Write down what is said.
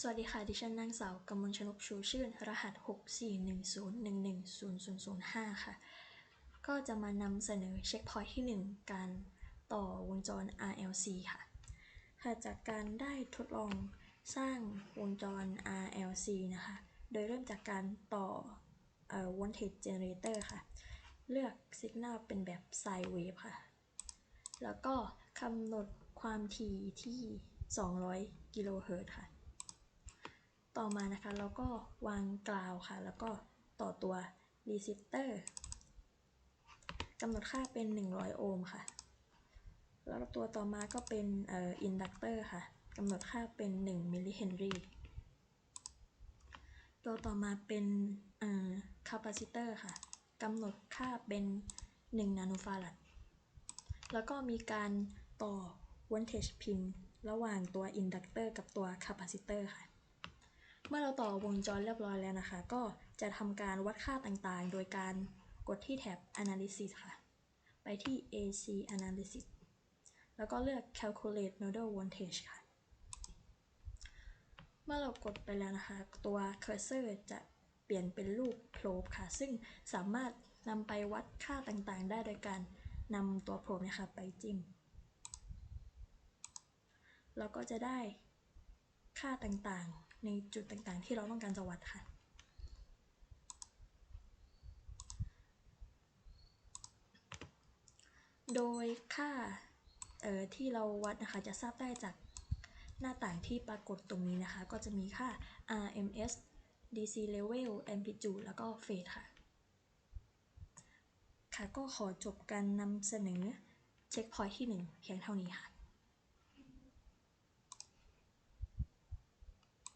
สวัสดีค่ะ ดิฉันนางสาวกำมลชนกชูชื่น รหัส 6410110005 ค่ะ ก็จะมานำเสนอเช็คพอยท์ที่ 1 การต่อวงจร RLC ค่ะ ค่ะ จากการได้ทดลองสร้างวงจร RLC นะคะ โดยเริ่มจากการต่อ voltage generator ค่ะ เลือก signal เป็นแบบ sine wave ค่ะ แล้วก็กำหนดความถี่ที่ 200 กิโลเฮิรตซ์ค่ะ ต่อมานะคะ เราก็วางกราวค่ะ แล้วก็ต่อตัว resistor กำหนดค่าเป็น 100 โอห์มค่ะ แล้วตัวต่อมาก็เป็นเอ่อ inductor ค่ะกำหนดค่าเป็น 1 มิลลิเฮนรีตัวต่อมาเป็นเอ่อ capacitor ค่ะกำหนดค่าเป็น 1 นาโนฟาราดแล้วก็มีการต่อ voltage pin ระหว่างตัว inductor กับตัว capacitor ค่ะ เมื่อเราต่อวงจรเรียบร้อยแล้วนะคะ ก็จะทำการวัดค่าต่างๆ โดยการกดที่แท็บ analysis ค่ะ ไปที่ AC analysis แล้วก็เลือก calculate nodal voltage ค่ะ เมื่อเรากดไปแล้วนะคะ ตัว cursor จะเปลี่ยนเป็นรูป probe ค่ะ ซึ่งสามารถนำไปวัดค่าต่างๆ ได้โดยการนำตัว probe นะคะไปจิ้มเราก็จะได้ค่าต่างๆ ในจุดต่างๆ ที่เราต้องการจะวัดค่ะ โดยค่าที่เราวัดนะคะจะทราบได้จากหน้าต่างที่ปรากฏตรงนี้นะคะ ก็จะมีค่า RMS DC level amplitude แล้วก็ phase ค่ะ ค่ะก็ขอจบการนำเสนอเช็คพอยที่ 1 เพียงเท่านี้ค่ะ